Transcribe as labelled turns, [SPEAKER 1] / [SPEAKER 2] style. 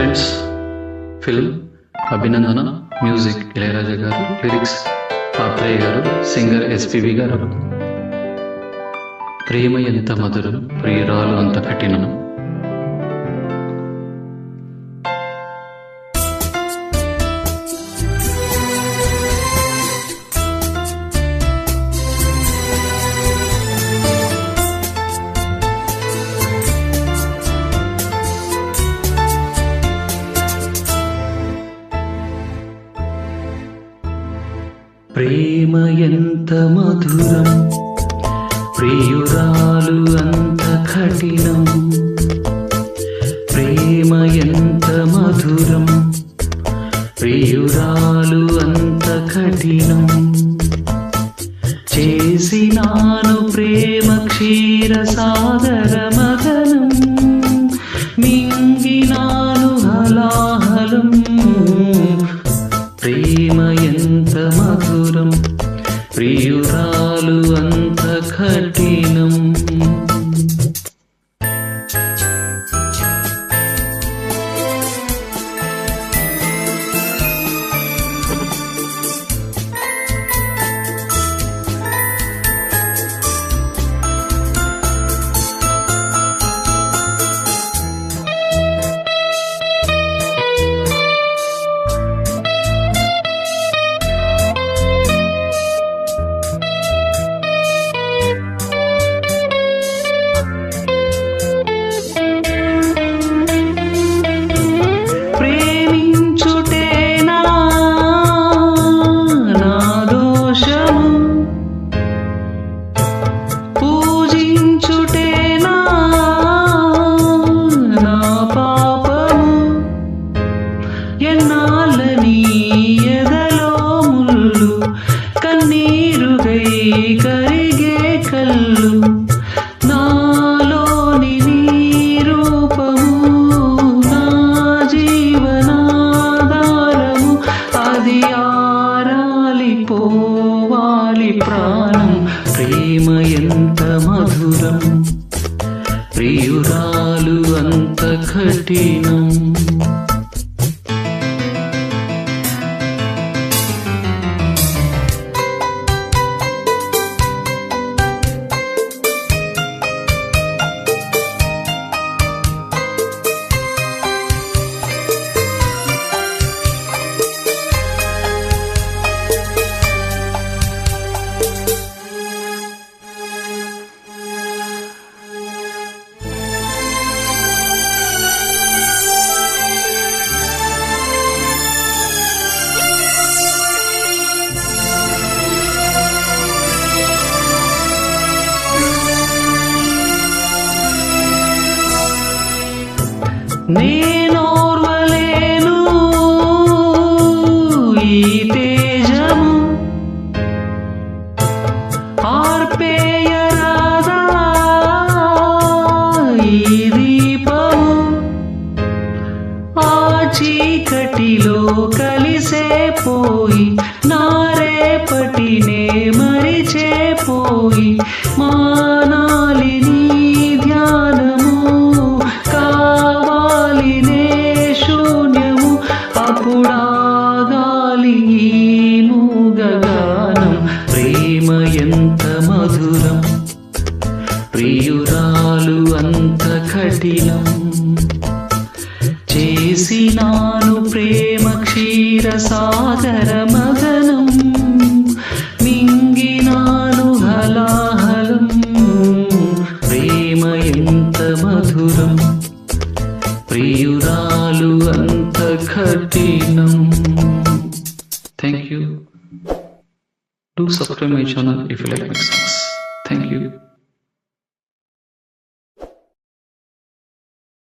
[SPEAKER 1] Friends film Abhinandana music Ilaiyaraaja garu lyrics Patrayya గారు singer SPV గారు. ప్రేమ ఎంత మధురం ప్రియురాలు అంత కఠినం ప్రేమ ఎంత మధురం ప్రియురాలు అంత కఠినం. ప్రేమ ఎంత మధురం ప్రియురాలు అంత కఠినం. చేసినాను ప్రేమ క్షీర సాగర మదనం దూరం. ప్రియురాలు అంత కఠినం కన్నీరుగై కరిగే కళ్ళు నాలోని నీ రూపము నా జీవనాధారము అది ఆరాలి పోవాలి ప్రాణం ప్రేమ ఎంత మధురం ప్రియురాలు అంత కఠినం. నేనోర్వలేను ఈ తేజము ఆర్పేయరాదా ఈ దీపము ఆ చీకటిలో కలిసే పోయి నారేపటినే మరిచే పోయి మానా ప్రియురాలు అంత కఠినం. చేసినాను ప్రేమ క్షీర సాగర మదనం. మింగినాను హలాహలం. ప్రేమ ఎంత మధురం. ప్రియురాలు అంత కఠినం. Thank you. Do subscribe my channel if you like my songs. Thank you.